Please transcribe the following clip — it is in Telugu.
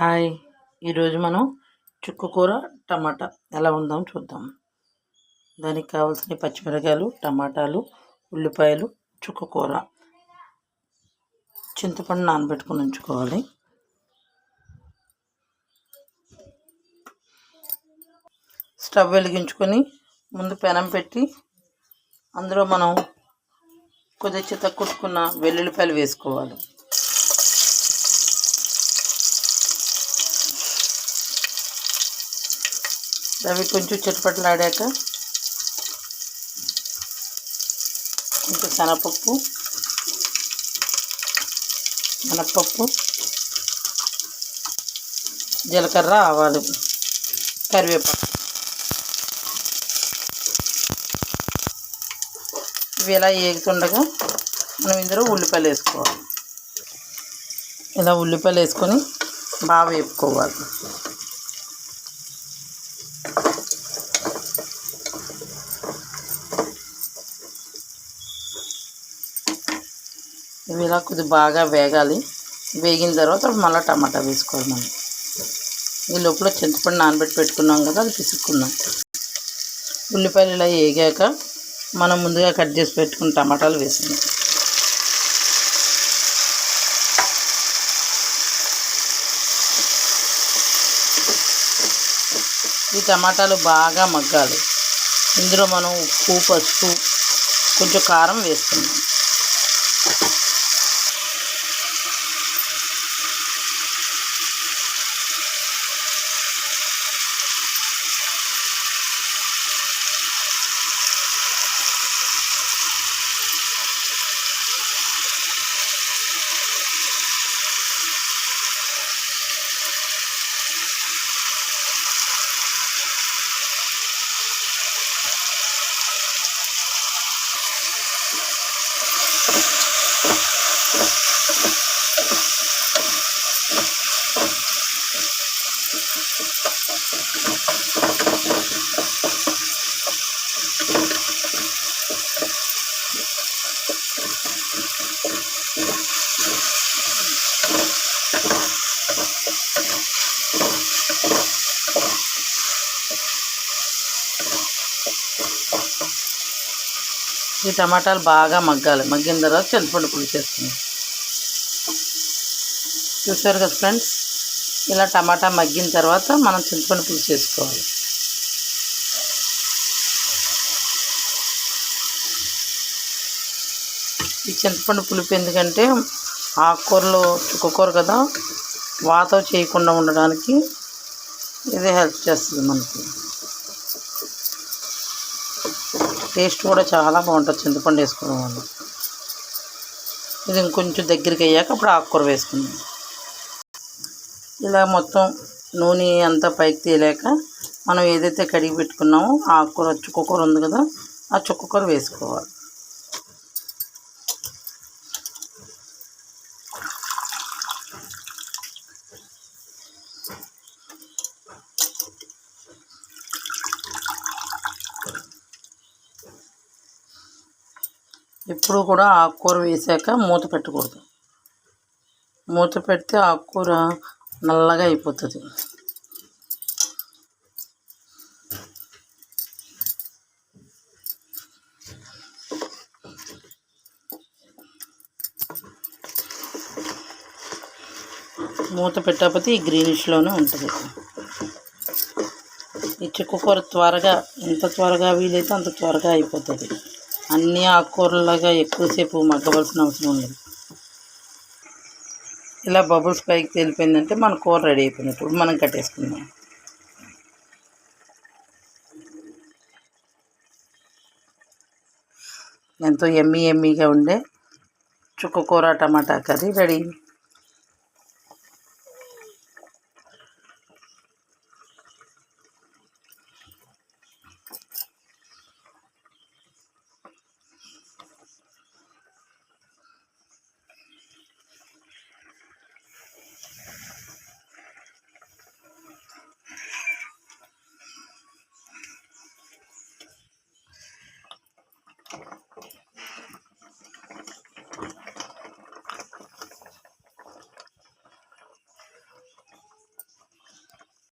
హాయ్. ఈరోజు మనం చుక్కుకూర టమాటా. ఎలా ఉందాం చూద్దాం. దానికి కావాల్సిన పచ్చిమిరకాయలు టమాటాలు ఉల్లిపాయలు చుక్కుకూర చింతపండు నానబెట్టుకొని ఉంచుకోవాలి. స్టవ్ వెలిగించుకొని ముందు పెనం పెట్టి అందులో మనం కొద్దిగా చిత్త కుట్టుకున్న వెల్లుల్లిపాయలు వేసుకోవాలి. అవి కొంచెం చిటపట్లాడాక కొంచెం శనగపప్పు మినప్పప్పు జీలకర్ర ఆవాలు కరివేపాకు. ఇవి ఇలా ఏగుతుండగా మనం ఇందులో ఉల్లిపాయలు వేసుకోవాలి. ఇలా ఉల్లిపాయలు వేసుకొని బాగా వేపుకోవాలి. ఇవి ఇలా కొద్దిగా బాగా వేగాలి. వేగిన తర్వాత మళ్ళీ టమాటా వేసుకోవాలి మనం. ఈ లోపల చింతపండు నానబెట్టి పెట్టుకున్నాం కదా అది పిసుక్కున్నాం ఉల్లిపాయలు ఇలా వేగాక మనం ముందుగా కట్ చేసి పెట్టుకున్న టమాటాలు వేసుకున్నాం ఈ టమాటాలు బాగా మగ్గాలి. ఇందులో మనం ఉప్పు పసుపు కొంచెం కారం వేసుకున్నాం ఈ టమాటాలు బాగా మగ్గాలి. మగ్గిన తర్వాత చింతపండు పులుసు వేసుకున్నాం చూసారు కదా ఫ్రెండ్స్? ఇలా టమాటా మగ్గిన తర్వాత మనం చింతపండు పులుసు వేసుకోవాలి ఈ చింతపండు పులుపు ఎందుకంటే ఆకుకూరలు చుక్కకూర కదా వాత చేయకుండా ఉండడానికి ఇది హెల్ప్ చేస్తుంది మనకి. టేస్ట్ కూడా చాలా బాగుంటుంది చింతపండు వేసుకోవడం వల్ల. ఇది ఇంకొంచెం దగ్గరికి అయ్యాక అప్పుడు ఆకుకూర వేసుకుందాం. ఇలా మొత్తం నూనె అంతా పైకి తీయలేక మనం ఏదైతే కడిగి పెట్టుకున్నామో ఆకుకూర చుక్కకూర ఉంది కదా ఆ చుక్కకూర వేసుకోవాలి. ఎప్పుడు కూడా ఆకుకూర వేసాక మూత పెట్టకూడదు. మూత పెడితే ఆకుకూర నల్లగా అయిపోతుంది. మూత పెట్టకపోతే ఈ గ్రీనిష్లోనే ఉంటుంది. ఈ చిక్కుకూర త్వరగా ఎంత త్వరగా వీలైతే అంత త్వరగా అయిపోతుంది. అన్ని ఆకుకూరలాగా ఎక్కువసేపు మగ్గవలసిన అవసరం ఉండదు ఇలా బబుల్స్ పైకి తేలిపోయిందంటే మన కూర రెడీ అయిపోయినప్పుడు మనం కట్టేసుకుందాం. ఎంతో ఎమ్మీ ఎమ్మీగా ఉండే చుక్క కూర టమాటా కర్రీ రెడీ.